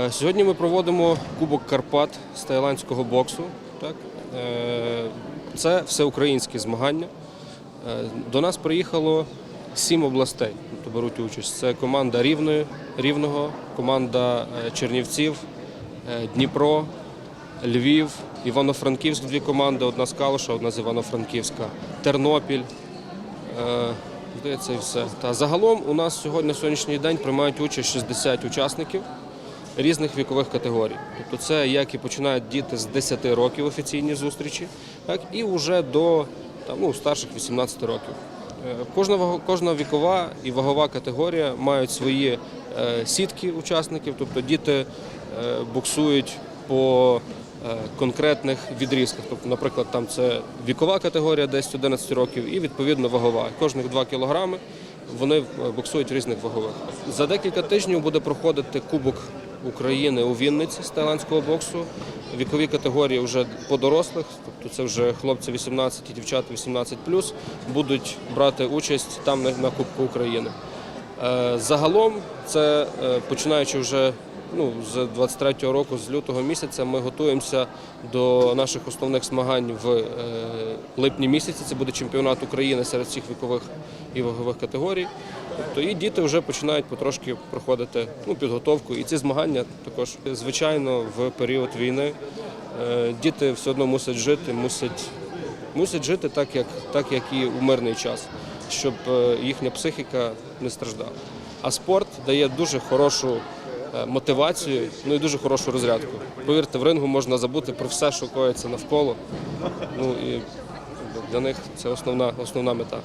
Е, Сьогодні ми проводимо Кубок Карпат з таїландського боксу. Е, Це всеукраїнські змагання. Е, До нас приїхало сім областей, тобто беруть участь. Це команда Рівної, Рівного, команда Чернівців, Дніпро, Львів, Івано-Франківськ дві команди, одна з Калуша, одна з Івано-Франківська, Тернопіль. Загалом у нас сьогодні на сьогоднішній день приймають участь 60 учасників різних вікових категорій. Тобто це як і починають діти з 10 років офіційні зустрічі, так і вже до там, ну, старших 18 років. Е, Кожна, кожна вікова і вагова категорія мають свої е, сітки учасників, тобто діти е, боксують по конкретних відрізках. Тобто, наприклад, там це вікова категорія 10-11 років і відповідно вагова. Кожних 2 кілограми вони боксують в різних вагових. За декілька тижнів буде проходити Кубок України у Вінниці з тайландського боксу. Вікові категорії вже по дорослих, тобто це вже хлопці 18 і дівчата 18 будуть брати участь там на, Кубку України. Е, Загалом, це е, починаючи вже ну, з 23-го року, з лютого місяця, ми готуємося до наших основних змагань в е, липні місяці. Це буде чемпіонат України серед всіх вікових і вагових категорій. Тобто і діти вже починають потрошки проходити ну, підготовку. І ці змагання також, звичайно, в період війни е, діти все одно мусять жити, мусять мусять жити так, як, так, як і у мирний час, щоб е, їхня психіка не страждала. А спорт дає дуже хорошу мотивацію, ну і дуже хорошу розрядку. Повірте, в рингу можна забути про все, що коїться навколо. Ну і для них це основна, основна мета.